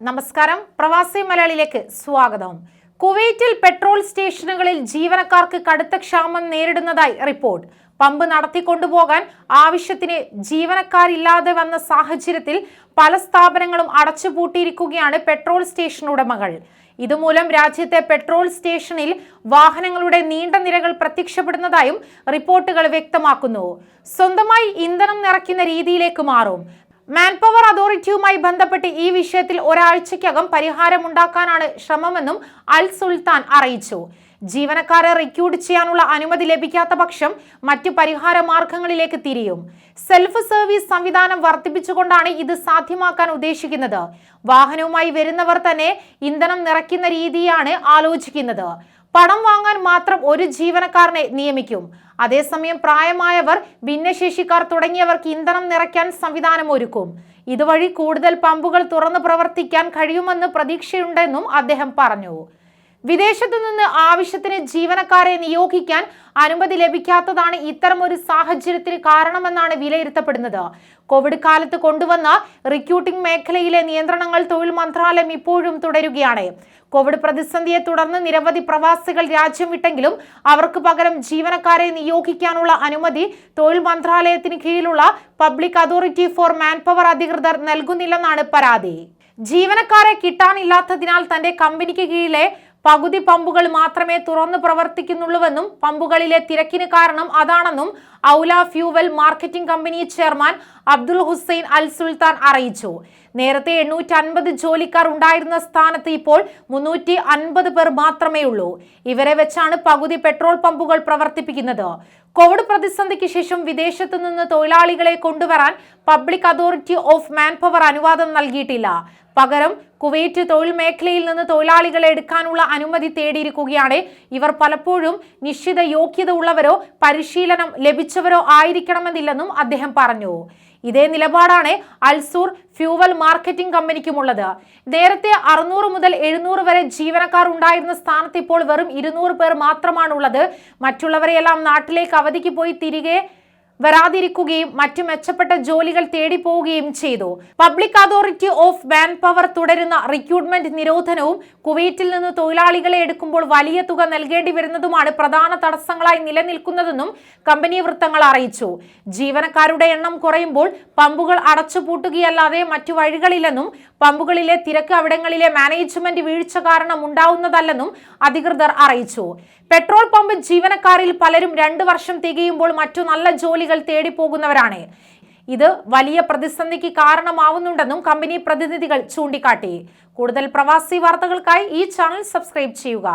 നമസ്കാരം. പ്രവാസി മലയാളിയിലേക്ക് സ്വാഗതം. കുവൈറ്റിൽ പെട്രോൾ സ്റ്റേഷനുകളിൽ ജീവനക്കാർക്ക് കടുത്ത ക്ഷാമം നേരിടുന്നതായി റിപ്പോർട്ട്. പമ്പ് നടത്തിക്കൊണ്ടുപോകാൻ ആവശ്യത്തിന് ജീവനക്കാരില്ലാതെ വന്ന സാഹചര്യത്തിൽ പല സ്ഥാപനങ്ങളും അടച്ചുപൂട്ടിയിരിക്കുകയാണ് പെട്രോൾ സ്റ്റേഷൻ ഉടമകൾ. ഇതുമൂലം രാജ്യത്തെ പെട്രോൾ സ്റ്റേഷനിൽ വാഹനങ്ങളുടെ നീണ്ട നിരകൾ പ്രത്യക്ഷപ്പെടുന്നതായും റിപ്പോർട്ടുകൾ വ്യക്തമാക്കുന്നു. സ്വന്തമായി ഇന്ധനം നിറയ്ക്കുന്ന രീതിയിലേക്ക് മാറും. മാൻപവർ അതോറിറ്റിയുമായി ബന്ധപ്പെട്ട് ഈ വിഷയത്തിൽ ഒരാഴ്ചയ്ക്കകം പരിഹാരമുണ്ടാക്കാനാണ് ശ്രമമെന്നും അൽ സുൽത്താൻ അറിയിച്ചു. ജീവനക്കാരെ റിക്രൂട്ട് ചെയ്യാനുള്ള അനുമതി ലഭിക്കാത്ത പക്ഷം മറ്റു പരിഹാര മാർഗങ്ങളിലേക്ക് തിരിയും. സെൽഫ് സർവീസ് സംവിധാനം വർദ്ധിപ്പിച്ചുകൊണ്ടാണ് ഇത് സാധ്യമാക്കാൻ ഉദ്ദേശിക്കുന്നത്. വാഹനവുമായി വരുന്നവർ തന്നെ ഇന്ധനം നിറയ്ക്കുന്ന രീതിയാണ് ആലോചിക്കുന്നത്. പണം വാങ്ങാൻ മാത്രം ഒരു ജീവനക്കാരനെ നിയമിക്കും. അതേസമയം പ്രായമായവർ ഭിന്നശേഷിക്കാർ തുടങ്ങിയവർക്ക് ഇന്ധനം നിറയ്ക്കാൻ സംവിധാനം ഒരുക്കും. ഇതുവഴി കൂടുതൽ പമ്പുകൾ തുറന്നു പ്രവർത്തിക്കാൻ കഴിയുമെന്ന് പ്രതീക്ഷയുണ്ടെന്നും അദ്ദേഹം പറഞ്ഞു. വിദേശത്തു നിന്ന് ആവശ്യത്തിന് ജീവനക്കാരെ നിയോഗിക്കാൻ അനുമതി ലഭിക്കാത്തതാണ് ഇത്തരം ഒരു സാഹചര്യത്തിന് കാരണമെന്നാണ് വിലയിരുത്തപ്പെടുന്നത്. കോവിഡ് കാലത്ത് കൊണ്ടുവന്ന റിക്രൂട്ടിംഗ് മേഖലയിലെ നിയന്ത്രണങ്ങൾ തൊഴിൽ മന്ത്രാലയം ഇപ്പോഴും തുടരുകയാണ്. കോവിഡ് പ്രതിസന്ധിയെ തുടർന്ന് നിരവധി പ്രവാസികൾ രാജ്യം വിട്ടെങ്കിലും അവർക്ക് പകരം ജീവനക്കാരെ നിയോഗിക്കാനുള്ള അനുമതി തൊഴിൽ മന്ത്രാലയത്തിന് കീഴിലുള്ള public authority for manpower അധികൃതർ നൽകുന്നില്ലെന്നാണ് പരാതി. ജീവനക്കാരെ കിട്ടാനില്ലാത്തതിനാൽ തന്റെ കമ്പനിക്ക് കീഴിലെ പകുതി പമ്പുകൾ മാത്രമേ തുറന്നു പ്രവർത്തിക്കുന്നുള്ളൂവെന്നും പമ്പുകളിലെ തിരക്കിന് കാരണം അതാണെന്നും Oula fuel marketing company chairman Abdul Hussain Al Sultan അറിയിച്ചു. നേരത്തെ എണ്ണൂറ്റി അൻപത് ജോലിക്കാർ ഉണ്ടായിരുന്ന സ്ഥാനത്ത് ഇപ്പോൾ മുന്നൂറ്റി അൻപത് പേർ മാത്രമേ ഉള്ളൂ ഇവരെ വെച്ചാണ് പകുതി പെട്രോൾ പമ്പുകൾ പ്രവർത്തിപ്പിക്കുന്നത്. കോവിഡ് പ്രതിസന്ധിക്ക് ശേഷം വിദേശത്തു നിന്ന് തൊഴിലാളികളെ കൊണ്ടുവരാൻ പബ്ലിക് അതോറിറ്റി ഓഫ് മാൻപവർ അനുവാദം നൽകിയിട്ടില്ല. പകരം കുവൈറ്റ് തൊഴിൽ മേഖലയിൽ നിന്ന് തൊഴിലാളികളെ എടുക്കാനുള്ള അനുമതി തേടിയിരിക്കുകയാണ്. ഇവർ പലപ്പോഴും നിശ്ചിത യോഗ്യത ഉള്ളവരോ പരിശീലനം ലഭിച്ചവരോ ആയിരിക്കണമെന്നില്ലെന്നും അദ്ദേഹം പറഞ്ഞു. ഇതേ നിലപാടാണ് അൽസൂർ ഫ്യൂവൽ മാർക്കറ്റിംഗ് കമ്പനിക്കുമുള്ളത്. നേരത്തെ അറുന്നൂറ് മുതൽ എഴുന്നൂറ് വരെ ജീവനക്കാർ ഉണ്ടായിരുന്ന സ്ഥാനത്ത് ഇപ്പോൾ വെറും ഇരുന്നൂറ് പേർ മാത്രമാണുള്ളത്. മറ്റുള്ളവരെയെല്ലാം നാട്ടിലേക്ക് അവധിക്ക് പോയി തിരികെ വരാതിരിക്കുകയും മറ്റു മെച്ചപ്പെട്ട ജോലികൾ തേടിപ്പോവുകയും ചെയ്തു. Public authority of manpower തുടരുന്ന റിക്രൂട്ട്മെന്റ് നിരോധനവും കുവൈറ്റിൽ നിന്ന് തൊഴിലാളികളെ എടുക്കുമ്പോൾ വലിയ തുക നൽകേണ്ടി വരുന്നതുമാണ് പ്രധാന തടസ്സങ്ങളായി നിലനിൽക്കുന്നതെന്നും കമ്പനി വൃത്തങ്ങൾ അറിയിച്ചു. ജീവനക്കാരുടെ എണ്ണം കുറയുമ്പോൾ പമ്പുകൾ അടച്ചുപൂട്ടുകയല്ലാതെ മറ്റു വഴികളില്ലെന്നും പമ്പുകളിലെ തിരക്ക് അവിടങ്ങളിലെ മാനേജ്മെന്റ് വീഴ്ച കാരണം ഉണ്ടാവുന്നതല്ലെന്നും അധികൃതർ അറിയിച്ചു. പെട്രോൾ പമ്പ് ജീവനക്കാരിൽ പലരും രണ്ടു വർഷം തികയുമ്പോൾ മറ്റു നല്ല ജോലികൾ തേടിപ്പോകുന്നവരാണ്. ഇത് വലിയ പ്രതിസന്ധിക്ക് കാരണമാവുന്നുണ്ടെന്നും കമ്പനി പ്രതിനിധികൾ ചൂണ്ടിക്കാട്ടി. കൂടുതൽ പ്രവാസി വാർത്തകൾക്കായി ഈ ചാനൽ സബ്സ്ക്രൈബ് ചെയ്യുക.